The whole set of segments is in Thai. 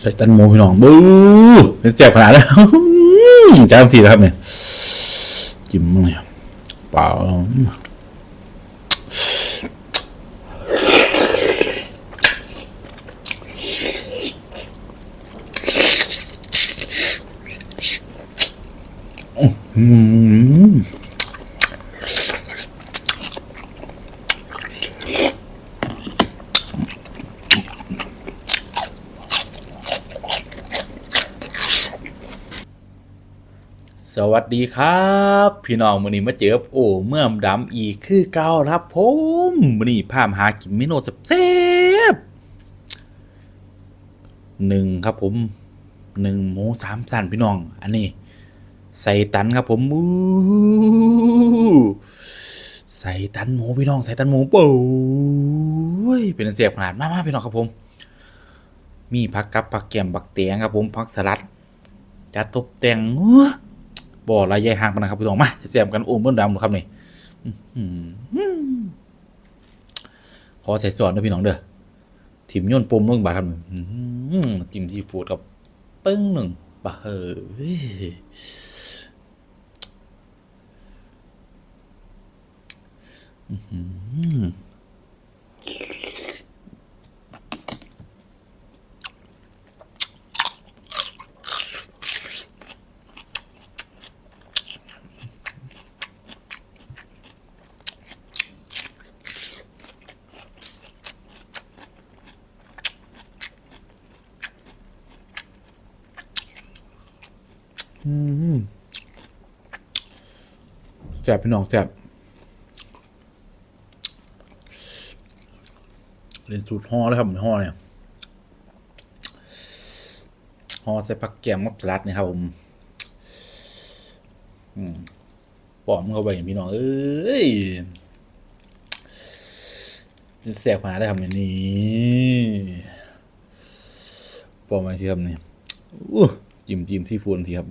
ใส่ตันหมูพี่น้องบู๊เป็นเจ็บขนาดนั้นจามสีแล้วครับเนี่ยจิ้มเนี่ยเปล่าอืม สวัสดีครับ พี่น้องมือนี้มาเจอบโอ้เมื่อมดำอีกคือเก่าครับผมมือนี้พามหากินเมนูแซ่บหนึ่งครับผมหนึ่งหมูสามสันพี่น้อง อันนี้ ใส่ตันครับผมใส่ตันหมูพี่น้องใส่ตันหมูโป้ยเป็นเสียบขนาดมากๆพี่น้องครับผม มีผักกับผักแกมผักเตียงครับผมผักสลัดจะตกแต่งอื้อ บ่อลายใยห่างปานนะครับพี่น้องมาเสียบๆกันโอ้มเบิ้ลดำครับนี่อื้อหือขอใส่ซอสด้วยพี่น้องเด้อถิ่มย่นปมลงบาทครับอื้อหือจิ้มซีฟู้ดกับปึ้งหนึ่งบะเฮ้ยอื้อ แซ่บพี่น้องแซ่บเล่นสูตรห่อเลยครับห่อเนี่ยห่อใส่ผักแกมกัสลัดเนี่ยครับผมอืมปอมเข้าไปอย่างพี่น้อง เอ้ยแซ่บขนาดได้ครับเนี่ยนี่ปอมมาสิครับเนี่ยจิ้มจิ้มที่ฟูนทีครับ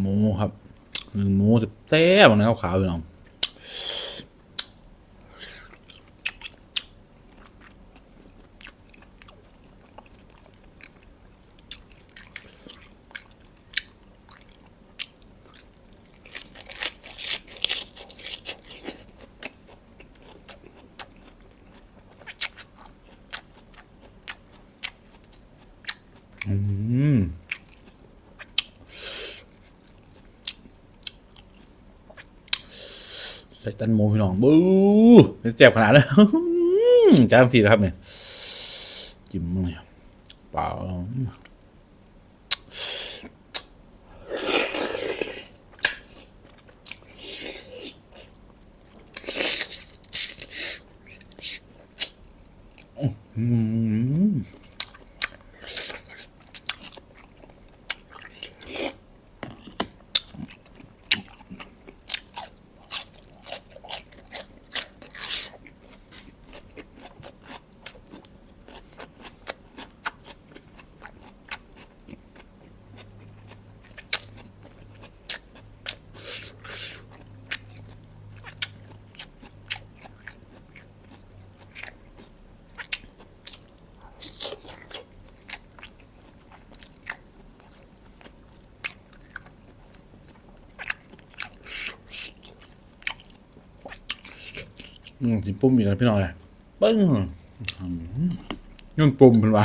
หมูครับ หนึ่งหมูแซ่บนะขาวๆอยู่น้องอืม ส่ตันโมพี่น้องบู๊เป็นเจ็บขนาดนั้นจ้ามสีแล้วครับเนี่ยจิ้มเนี่ยเปล่า อืมจิ้มปุ้มอีกแล้วพี่น้องเลยปึ้งนุ่นปุ่มเป็นว่า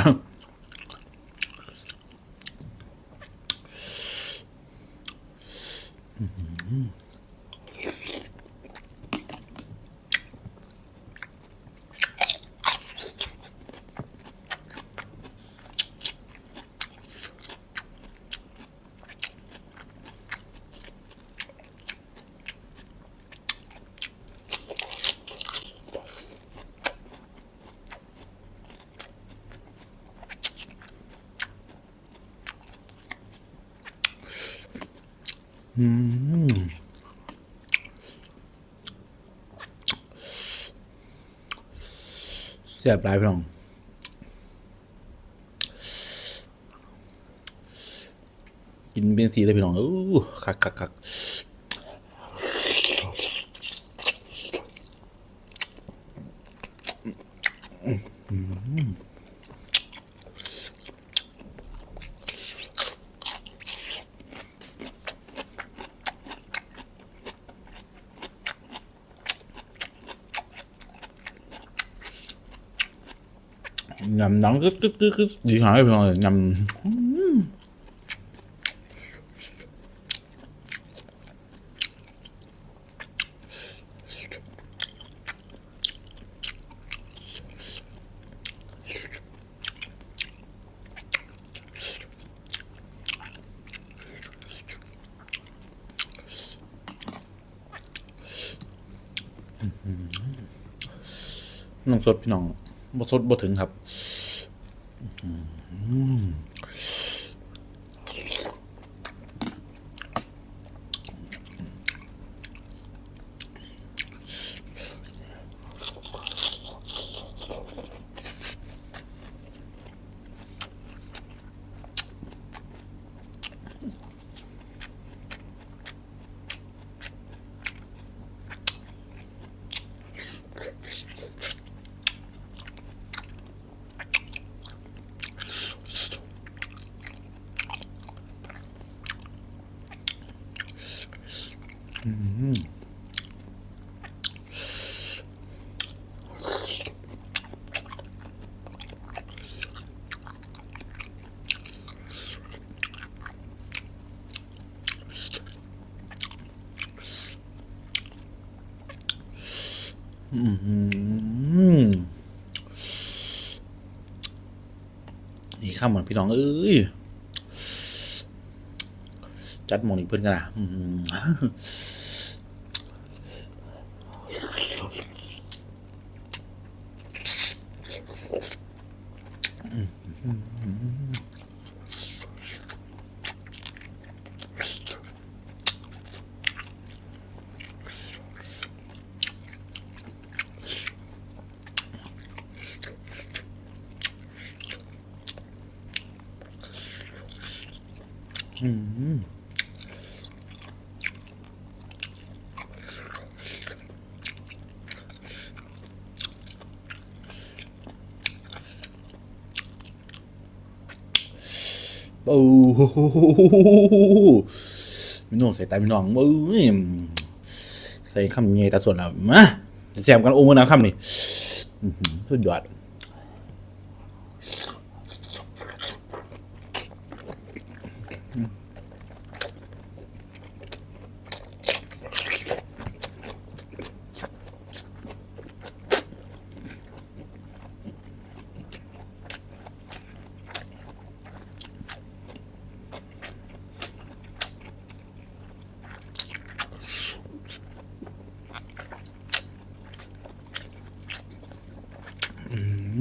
อเสียบหลายพี่น้องกินเป็นสีเลยพี่น้องอู้คักคักคักยำ หนังกึกกึกกึกกึกดีหายพี่น้องเลยยำน้องสดพี่น้องบ่สดบ่ถึงครับ อื้ นี่ข้ามหมือนพี่น้องเอ้ยจัดหมองอีกเพื่อนกันนะ โอ้โหพี่น้องใส่ตาพี่น้องเอ้ยใส่คำเงยตาส่วนแล้วมาแซมกันโอ้มือนะคำนี่สุดยอด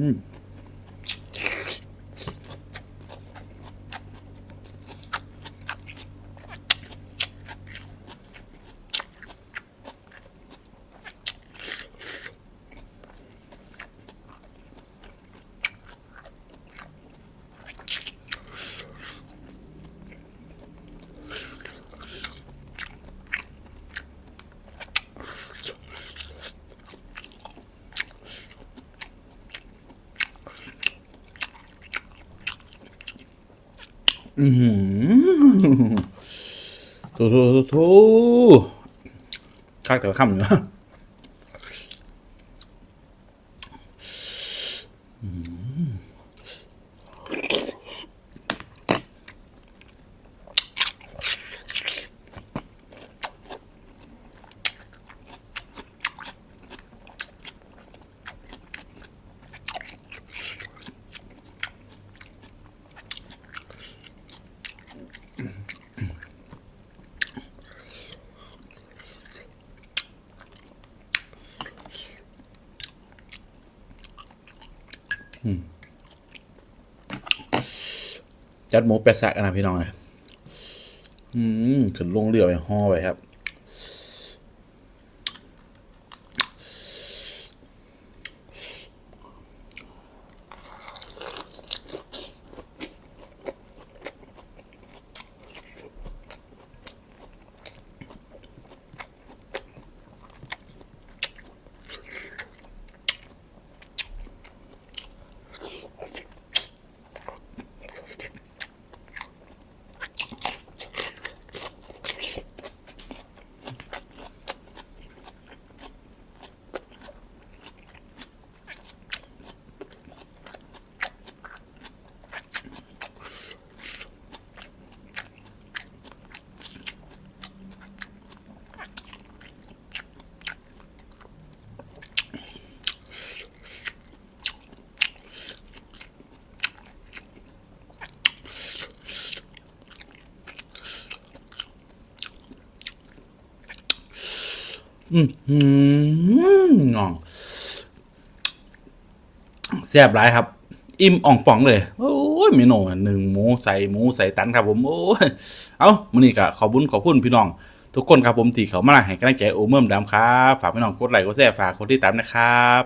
อื อหือโถโถโถคักแต่ว่าคำอยู่ จัดหมูแปะแสะกันนะพี่น้องเลยอืมขึ้นลงเรือไปห่อไปครับ แซ่บหลายครับ อิ่มอ่องป่องเลย โอ้ยเมนูหนึ่งหมูใส่หมูใส่ตันครับ ผมโอ้ยเอามื้อนี้ก็ขอบคุณขอบคุณพี่น้อง ทุกคนครับผมที่เขามาให้กำลังใจโอเมื่อมดำครับ ฝากพี่น้องกดไลค์กดแชร์ฝากคนที่ตามนะครับ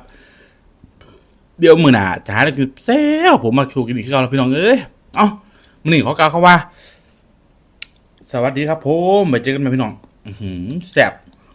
เดี๋ยวมื้อหน้าจะหาอะไรคือแซ่บผมมาชูกินอีกครั้งแล้วพี่น้องเอ้ยเอ้ามื้อนี้ขอกล่าวคำว่า สวัสดีครับผมไปเจอกันใหม่พี่น้องแซ่บ